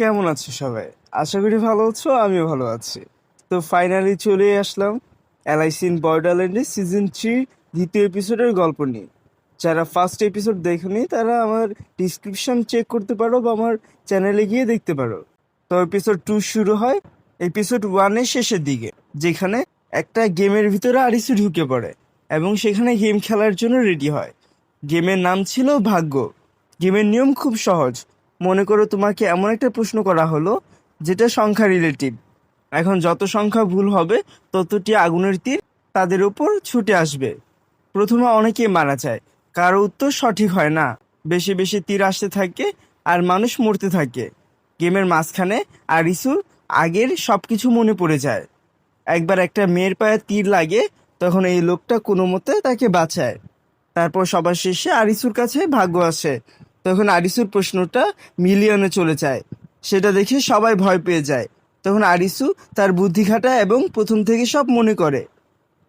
কেমন আছো সবাই? আশা করি ভালো আছো, আমিও ভালো আছি। তো ফাইনালি চলে আসলাম এলআইসি বর্ডারল্যান্ডের সিজন থ্রি দ্বিতীয় এপিসোডের গল্প নিয়ে। যারা ফার্স্ট এপিসোড দেখেনি, তারা আমার ডিসক্রিপশন চেক করতে পারো বা আমার চ্যানেলে গিয়ে দেখতে পারো। তো এপিসোড টু শুরু হয় এপিসোড ওয়ানের শেষের দিকে, যেখানে একটা গেমের ভিতরে আরিসু ঢুকে পড়ে এবং সেখানে গেম খেলার জন্য রেডি হয়। গেমের নাম ছিল ভাগ্য। গেমের নিয়ম খুব সহজ। মনে করো তোমাকে এমন একটা প্রশ্ন করা হলো, যেটা সংখ্যা রিলেটিভ এখন যত সংখ্যা ভুল হবে, ততটি আগুনের তীর তাদের উপর ছুটে আসবে। প্রথমে অনেকে মারা যায়। কারও উত্তর সঠিক হয় না। বেশি বেশি তীর আসতে থাকে আর মানুষ মরতে থাকে। গেমের মাঝখানে আরিসুর আগের সব কিছু মনে পড়ে যায়। একবার একটা মেয়ের পায়ে তীর লাগে, তখন এই লোকটা কোনো মতে তাকে বাঁচায়। তারপর সবার শেষে আরিসুর কাছে ভাগ্য আসে। তখন আরিসুর প্রশ্নটা মিলিয়নে চলে যায়। সেটা দেখে সবাই ভয় পেয়ে যায়। তখন আরিসু তার বুদ্ধি খাটায় এবং প্রথম থেকে সব মনে করে।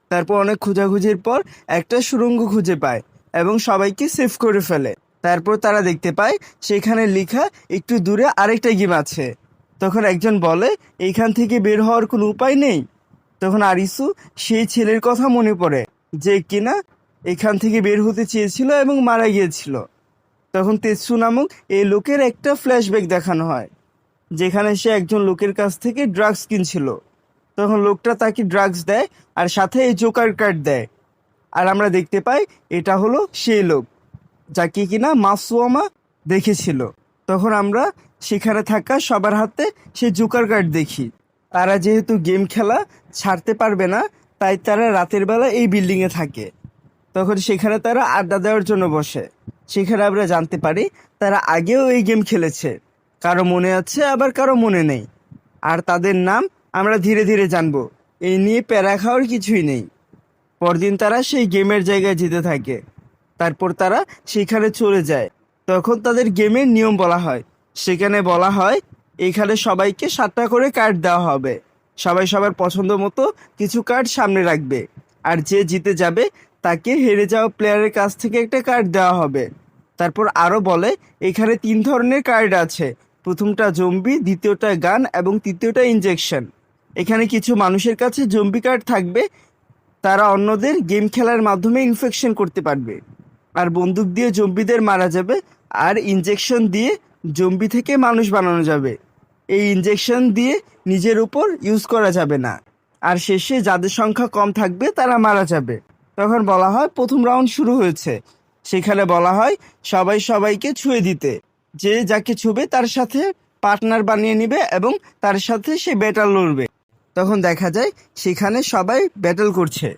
তারপর অনেক খোঁজাখুঁজির পর একটা সুড়ঙ্গ খুঁজে পায় এবং সবাইকে সেভ করে ফেলে। তারপর তারা দেখতে পায় সেখানে লেখা একটু দূরে আরেকটা গেম আছে। তখন একজন বলে, এইখান থেকে বের হওয়ার কোনো উপায় নেই? তখন আরিসু সেই ছেলের কথা মনে পড়ে যে কিনা এখান থেকে বের হতে চেয়েছিল এবং মারা গিয়েছিল। তখন তেৎসু নামক এই লোকের একটা ফ্ল্যাশব্যাক দেখানো হয়, যেখানে সে একজন লোকের কাছ থেকে ড্রাগস কিনছিল। তখন লোকটা তাকে ড্রাগস দেয় আর সাথে এই জোকার কার্ড দেয়। আর আমরা দেখতে পাই এটা হলো সেই লোক, যাকে কিনা মাসুয়ামা দেখেছিল। তখন আমরা সেখানে থাকা সবার হাতে সেই জোকার কার্ড দেখি। তারা যেহেতু গেম খেলা ছাড়তে পারবে না, তাই তারা রাতের বেলা এই বিল্ডিংয়ে থাকে। তখন সেখানে তারা আড্ডা দেওয়ার জন্য বসে। সেখানে আমরা জানতে পারি, তারা আগেও এই গেম খেলেছে। কারও মনে আছে, আবার কারও মনে নেই। আর তাদের নাম আমরা ধীরে ধীরে জানব। এই নিয়ে প্যারা খাওয়ার কিছুই নেই। পরদিন তারা সেই গেমের জায়গায় যেতে থাকে। তারপর তারা সেখানে চলে যায়। তখন তাদের গেমের নিয়ম বলা হয়। সেখানে বলা হয়, এখানে সবাইকে সাতটা করে কার্ড দেওয়া হবে। সবাই সবার পছন্দ মতো কিছু কার্ড সামনে রাখবে। আর যে জিতে যাবে, তাকে হেরে যাওয়া প্লেয়ারের কাছ থেকে একটা কার্ড দেওয়া হবে। তারপর আরও বলে, এখানে তিন ধরনের কার্ড আছে। প্রথমটা জম্বি, দ্বিতীয়টা গান এবং তৃতীয়টা ইনজেকশন এখানে কিছু মানুষের কাছে জম্বি কার্ড থাকবে। তারা অন্যদের গেম খেলার মাধ্যমে ইনফেকশন করতে পারবে। আর বন্দুক দিয়ে জম্বিদের মারা যাবে। আর ইনজেকশন দিয়ে জম্বি থেকে মানুষ বানানো যাবে। এই ইনজেকশন দিয়ে নিজের উপর ইউজ করা যাবে না। আর শেষে যাদের সংখ্যা কম থাকবে, তারা মারা যাবে। তখন বলা হয় প্রথম রাউন্ড শুরু হয়েছে। সেখানে বলা হয়, সবাই সবাইকে ছুঁয়ে দিতে। যে যাকে ছুবে তার সাথে পার্টনার বানিয়ে নিবে এবং তার সাথে সে ব্যাটাল লড়বে। তখন দেখা যায়, সেখানে সবাই ব্যাটল করছে।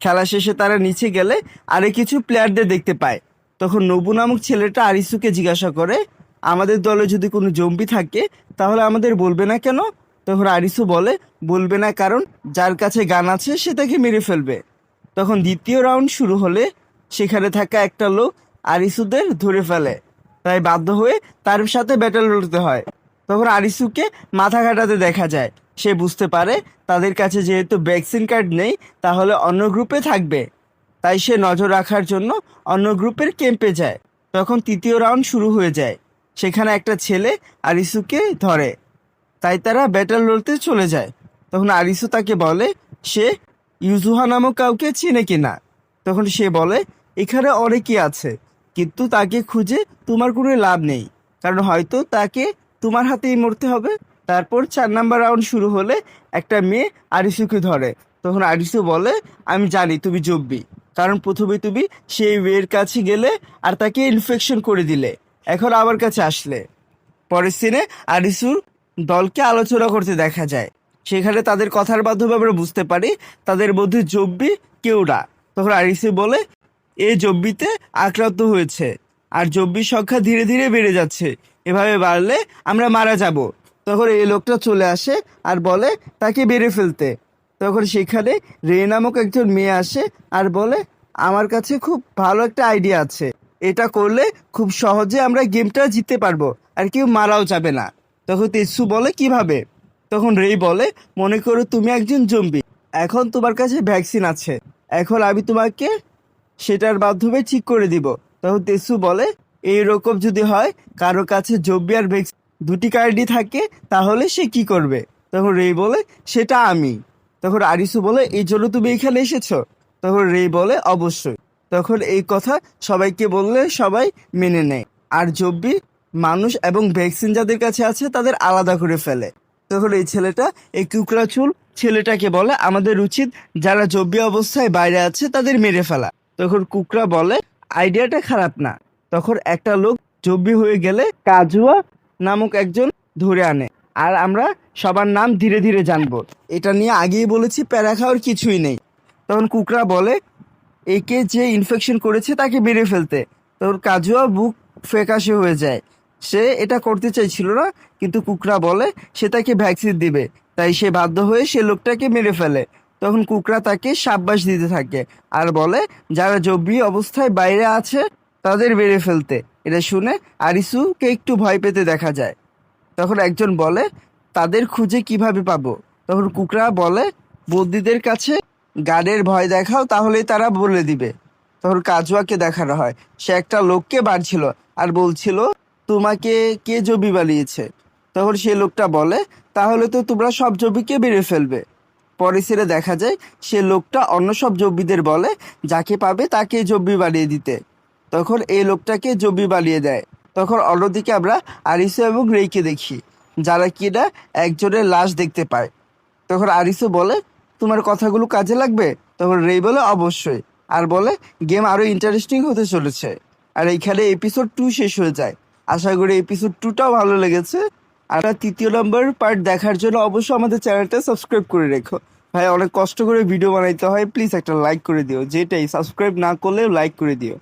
খেলা শেষে তারা নিচে গেলে আরে কিছু প্লেয়ারদের দেখতে পায়। তখন নবু নামক ছেলেটা আরিসুকে জিজ্ঞাসা করে, আমাদের দলে যদি কোনো জম্বি থাকে, তাহলে আমাদের বলবে না কেন? তখন আরিসু বলে, বলবে না কারণ যার কাছে গান আছে, সে তাকে মেরে ফেলবে। তখন দ্বিতীয় রাউন্ড শুরু হলে সেখানে থাকা একটা লোক আরিসুদের ধরে ফেলে। তাই বাধ্য হয়ে তার সাথে ব্যাটেল লড়তে হয়। তখন আরিসুকে মাথা কাটাতে দেখা যায়। সে বুঝতে পারে তাদের কাছে যেহেতু ভ্যাকসিন কার্ড নেই, তাহলে অন্য গ্রুপে থাকবে। তাই সে নজর রাখার জন্য অন্য গ্রুপের ক্যাম্পে যায়। তখন তৃতীয় রাউন্ড শুরু হয়ে যায়। সেখানে একটা ছেলে আরিসুকে ধরে। তাই তারা ব্যাটেল লড়তে চলে যায়। তখন আরিসু তাকে বলে, সে ইউজুহা নামক কাউকে চিনে কিনা? তখন সে বলে এখানে অনেকেই আছে, কিন্তু তাকে খুঁজে তোমার কোনো লাভ নেই। কারণ হয়তো তাকে তোমার হাতেই মরতে হবে। তারপর চার নাম্বার রাউন্ড শুরু হলে একটা মেয়ে আরিসুকে ধরে। তখন আরিসু বলে, আমি জানি তুমি জব্বি। কারণ প্রথমে তুমি সেই মেয়ের কাছে গেলে আর তাকে ইনফেকশন করে দিলে। এখন আমার কাছে আসলে। পরের সিনে আরিসুর দলকে আলোচনা করতে দেখা যায়। সেখানে তাদের কথার মাধ্যমে আমরা বুঝতে পারি, তাদের মধ্যে জব্বি কেউরা তখন আরিসু বলে এই জব্বিতে আক্রান্ত হয়েছে। আর জব্বির সংখ্যা ধীরে ধীরে বেড়ে যাচ্ছে। এভাবে বাড়লে আমরা মারা যাব। তখন এই লোকটা চলে আসে আর বলে, তাকে বেড়ে ফেলতে। তখন সেখানে রে নামক একজন মেয়ে আসে আর বলে, আমার কাছে খুব ভালো একটা আইডিয়া আছে। এটা করলে খুব সহজে আমরা গেমটা জিততে পারব আর কেউ মারাও যাবে না। তখন তেসু বলে, কীভাবে? তখন রেই বলে, মনে করো তুমি একজন জম্বি। এখন তোমার কাছে ভ্যাকসিন আছে। এখন আমি তোমাকে সেটার মাধ্যমে ঠিক করে দিব। তখন তেসু বলে এই রকম যদি হয়, কারও কাছে জম্বি আর ভ্যাকসিন দুটি কার্ডই থাকে, তাহলে সে কি করবে? তখন রে বলে, সেটা আমি। তখন আরিসু বলে, এই জন্য তুমি এখানে এসেছ? তখন রে বলে, অবশ্যই। তখন এই কথা সবাইকে বললে সবাই মেনে নেয়। আর জব্বি মানুষ এবং ভ্যাকসিন যাদের কাছে আছে, তাদের আলাদা করে ফেলে। তখন এই ছেলেটা এই কুকরা চুল ছেলেটাকে বলে, আমাদের উচিত যারা জব্বি অবস্থায় বাইরে আছে, তাদের মেরে ফেলা। তখন কুকরা বলে, আইডিয়াটা খারাপ না। তখন একটা লোক জব্বি হয়ে গেলে কাজুয়া নামক একজন ধরে আনে। আর আমরা সবার নাম ধীরে ধীরে জানব। এটা নিয়ে আগেই বলেছি, প্যারা খাওয়ার কিছুই নেই। তখন কুকরা বলে, একে যে ইনফেকশন করেছে তাকে মেরে ফেলতে। তখন কাজুয়া বুক ফ্যাকাশে হয়ে যায়। সে এটা করতে চাইছিল না, কিন্তু কুকরা বলে, সে তাকে ভ্যাকসিন দিবে। তাই সে বাধ্য হয়ে সে লোকটাকে মেরে ফেলে। তখন কুকরা তাকে সাব্বাস দিতে থাকে আর বলে, যারা জব্বি অবস্থায় বাইরে আছে, তাদের মেরে ফেলতে। এটা শুনে আরিসুকে একটু ভয় পেতে দেখা যায়। তখন একজন বলে, তাদের খুঁজে কীভাবে পাবো? তখন কুকরা বলে, বন্দিদের কাছে গার্ডের ভয় দেখাও, তাহলেই তারা বলে দিবে। তখন কাজুয়াকে দেখানো হয়। সে একটা লোককে বাড়ছিল আর বলছিল, তোমাকে কে জবি বানিয়েছে? তখন সে লোকটা বলে, তাহলে তো তোমরা সব জবিকে বেড়ে ফেলবে। পরে সেরে দেখা যায়, সে লোকটা অন্য সব জব্বিদের বলে, যাকে পাবে তাকে জব্বি বানিয়ে দিতে। তখন এই লোকটাকে জব্বি বানিয়ে দেয়। তখন অন্যদিকে আমরা আরিসু এবং রেইকে দেখি, যারা কিনা একজনের লাশ দেখতে পায়। তখন আরিসু বলে, তোমার কথাগুলো কাজে লাগবে? তখন রেই বলে, অবশ্যই। আর বলে, গেম আরও ইন্টারেস্টিং হতে চলেছে। আর এইখানে এপিসোড টু শেষ হয়ে যায়। আশা করি এপিসোড টুটাও ভালো লেগেছে। আর তৃতীয় নম্বর পার্ট দেখার জন্য অবশ্যই আমাদের চ্যানেলটা সাবস্ক্রাইব করে রেখো। ভাই, অনেক কষ্ট করে ভিডিও বানাইতে হয়। প্লিজ একটা লাইক করে দিও। যেটাই সাবস্ক্রাইব না করলেও লাইক করে দিও।